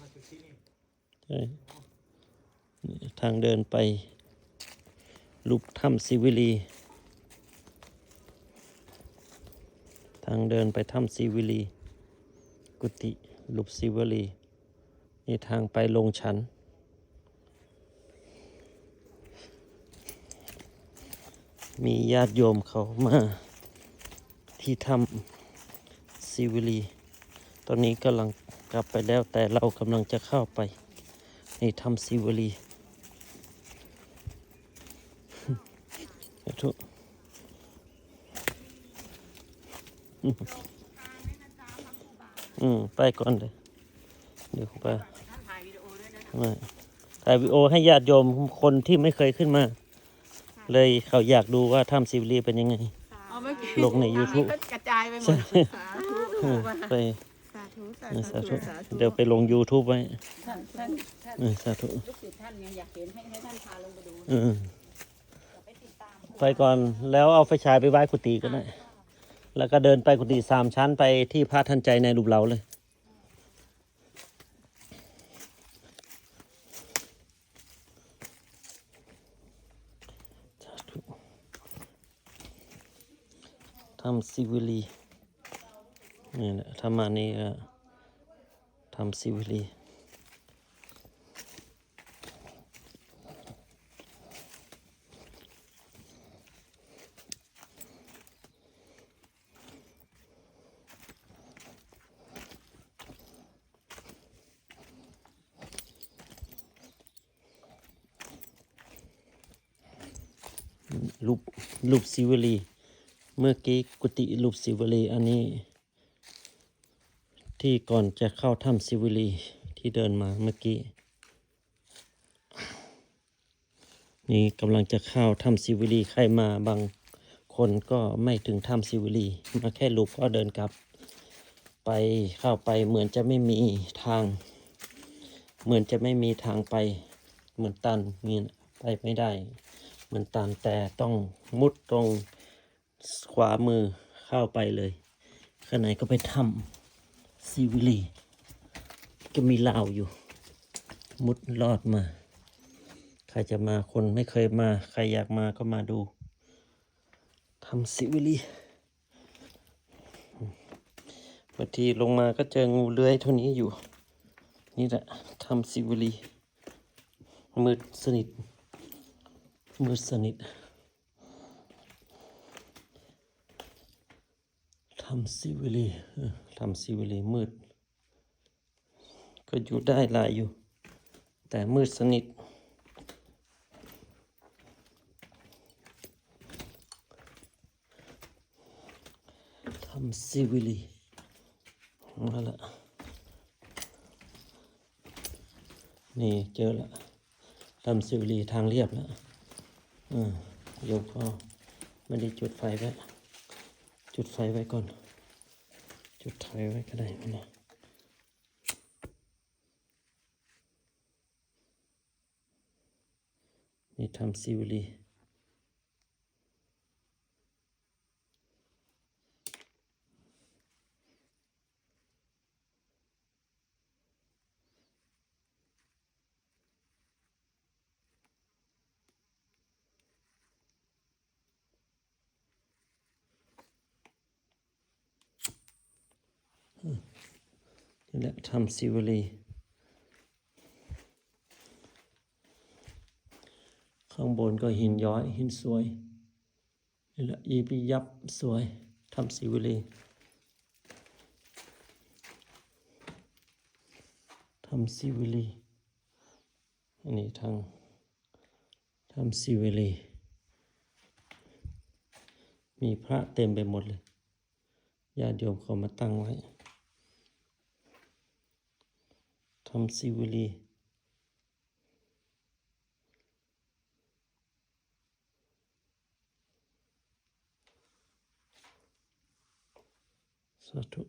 มาจุดที่นี่ใช่ทางเดินไปรูปถ้ำซิวิลี ทางเดินไปถ้ำซิวิลี กุฏิรูปซิวิลี นี่ทางไปลงชั้นมีญาติโยมเขามาที่ถ้ำซิวิลี ตอนนี้กำลัง กลับไปแล้วแต่เรากำลังจะเข้าไป ในถ้ำซิวลีสาธุอืม ไปก่อนเลยเดี๋ยวไปท่านถ่ายวิดีโอด้วยนะมาถ่ายวิดีโอให้ญาติโยมคนที่ไม่เคยขึ้นมา เลยเขาอยากดูว่าถ้ำซิวลีเป็นยังไงเอาเมื่อกี้ลงใน YouTube กระจายไปหมดสาธุอืมไปสา ธุสาเออธุสาธุสาธุเดี๋ยวไปลง YouTube ไว้ท่านท่านท่านเออสาธุลูกศิษย์ท่านไงอยากเห็นให้ให้ท่านพาลงไปดูเออไปก่อนแล้วเอาไฟฉายไปไหว้กุฏิก็ได้ แล้วก็เดินไปกุฏิสามชั้นไปที่พระท่านใจในรูปเหลาเลยสาธุทำซิวิลี นี่แหละถ้ามานี่ก็ทำซิวิลีรูปรูปซิวลี เมื่อกี้กุฏิรูปซิวลี อันนี้ ที่ก่อนจะเข้าถ้ำซิวิลีที่เดินมาเมื่อกี้ นี่กำลังจะเข้าถ้ำซิวิลีใครมาบางคนก็ไม่ถึงถ้ำซิวิลีมาแค่รูปก็เดินกลับ ไปเข้าไปเหมือนจะไม่มีทาง เหมือนจะไม่มีทางไปเหมือนตันนี่นไปไม่ได้ เหมือนตันแต่ต้องมุดตรงขวามือเข้าไปเลยข้างในก็ไปทำ ซีวิลีก็มีลาวอยู่ มุดลอดมา ใครจะมาคนไม่เคยมา ใครอยากมาก็มาดูทำซีวิลีบางทีลงมาก็เจองูเลื้อยเท่านี้อยู่ นี่แหละทำซีวิลีมืดสนิท มืดสนิททำซิวิลี ทำซิวิลีมืด ก็อยู่ได้หลายอยู่ แต่มืดสนิท ทำซิวิลีมาละนี่เจอละทำซิวิลีทางเรียบแล้วอ่าโยมก็ไม่ได้จุดไฟไว้ จุดไฟไว้ก่อน จุดไฟไว้ก็ได้ไม่นะนี่ทำซิวลี และทำซิวลีข้างบนก็หินย้อย หินสวยนี่แหละยีปียับสวยทำซิวลีทำซิวลีอันนี้ทางทำซิวลีมีพระเต็มไปหมดเลยญาติโยมเขามาตั้งไว้ ทำซิวิลีสาธุ